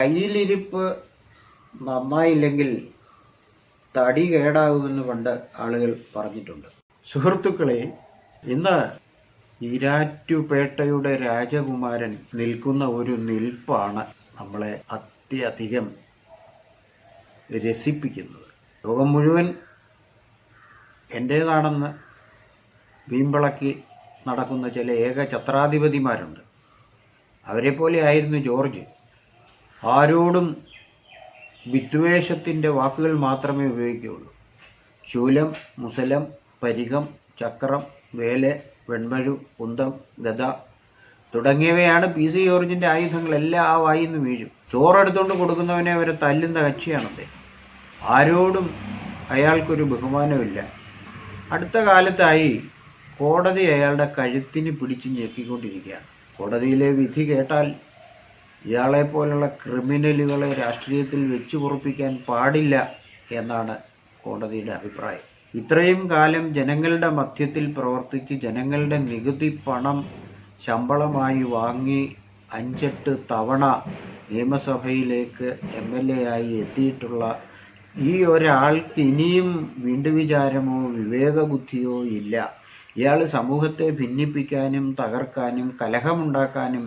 കയ്യിലിരിപ്പ് നന്നായില്ലെങ്കിൽ തടി കേടാകുമെന്ന് പണ്ട് ആളുകൾ പറഞ്ഞിട്ടുണ്ട്. സുഹൃത്തുക്കളെ ഇന്ന് ഈരാറ്റുപേട്ടയുടെ രാജകുമാരൻ നിൽക്കുന്ന ഒരു നിൽപ്പാണ് നമ്മളെ അത്യധികം രസിപ്പിക്കുന്നത്. ലോകം മുഴുവൻ എന്റേതാണെന്ന് വീമ്പിളക്കി നടക്കുന്ന ചില ഏക ഛത്രാധിപതിമാരുണ്ട്. അവരെ പോലെ ആയിരുന്നു ജോർജ്. ആരോടും വിദ്വേഷത്തിന്റെ വാക്കുകൾ മാത്രമേ ഉപയോഗിക്കുകയുള്ളൂ. ശൂലം മുസലം പരികം ചക്രം വേല വെൺമഴു കുന്തം ഗത തുടങ്ങിയവയാണ് പി സി ജോർജിന്റെ ആയുധങ്ങളെല്ലാം ആ വായിന്ന് വീഴും. ചോറെടുത്തുകൊണ്ട് കൊടുക്കുന്നവനെ അവരെ തല്ലുന്ന കക്ഷിയാണ് അദ്ദേഹം. ആരോടും അയാൾക്കൊരു ബഹുമാനമില്ല അടുത്ത കാലത്തായി കോടതി അയാളുടെ കഴുത്തിന് പിടിച്ച് ഞെക്കിക്കൊണ്ടിരിക്കുകയാണ്. കോടതിയിലെ വിധി കേട്ടാൽ ഇയാളെ പോലുള്ള ക്രിമിനലുകളെ രാഷ്ട്രീയത്തിൽ വെച്ചു പൊറുപ്പിക്കാൻ പാടില്ല എന്നാണ് കോടതിയുടെ അഭിപ്രായം. ഇത്രയും കാലം ജനങ്ങളുടെ മധ്യത്തിൽ പ്രവർത്തിച്ച് ജനങ്ങളുടെ നികുതി പണം ശമ്പളമായി വാങ്ങി അഞ്ചെട്ട് തവണ നിയമസഭയിലേക്ക് എം എൽ എ ആയി എത്തിയിട്ടുള്ള ഈ ഒരാൾക്ക് ഇനിയും വീണ്ടു വിചാരമോ വിവേകബുദ്ധിയോ ഇല്ല. ഇയാൾ സമൂഹത്തെ ഭിന്നിപ്പിക്കാനും തകർക്കാനും കലഹമുണ്ടാക്കാനും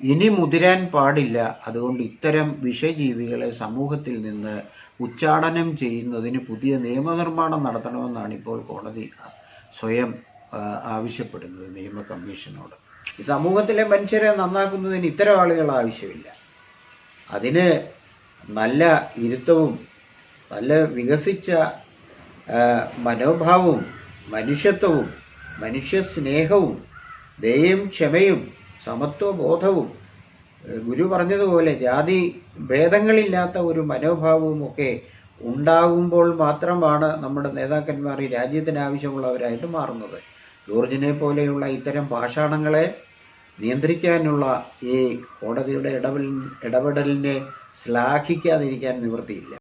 ഇനി മുതിരാൻ പാടില്ല. അതുകൊണ്ട് ഇത്തരം വിഷജീവികളെ സമൂഹത്തിൽ നിന്ന് ഉച്ചാടനം ചെയ്യുന്നതിന് പുതിയ നിയമനിർമ്മാണം നടത്തണമെന്നാണ് ഇപ്പോൾ കോടതി സ്വയം ആവശ്യപ്പെടുന്നത് നിയമ കമ്മീഷനോട്. ഈ സമൂഹത്തിലെ മനുഷ്യരെ നന്നാക്കുന്നതിന് ഇത്തരം ആളുകൾ ആവശ്യമില്ല. അതിന് നല്ല ഇരുത്തവും നല്ല വികസിച്ച മനോഭാവവും മനുഷ്യത്വവും മനുഷ്യ സ്നേഹവും ദയയും ക്ഷമയും സമത്വബോധവും ഗുരു പറഞ്ഞതുപോലെ ജാതി ഭേദങ്ങളില്ലാത്ത ഒരു മനോഭാവവും ഒക്കെ ഉണ്ടാകുമ്പോൾ മാത്രമാണ് നമ്മുടെ നേതാക്കന്മാർ ഈ രാജ്യത്തിന് ആവശ്യമുള്ളവരായിട്ട് മാറുന്നത്. ജോർജിനെ പോലെയുള്ള ഇത്തരം പാഷാണങ്ങളെ നിയന്ത്രിക്കാനുള്ള ഈ കോടതിയുടെ ഇടപെടൽ ഇടപെടലിനെ ശ്ലാഘിക്കാതിരിക്കാൻ നിവൃത്തിയില്ല.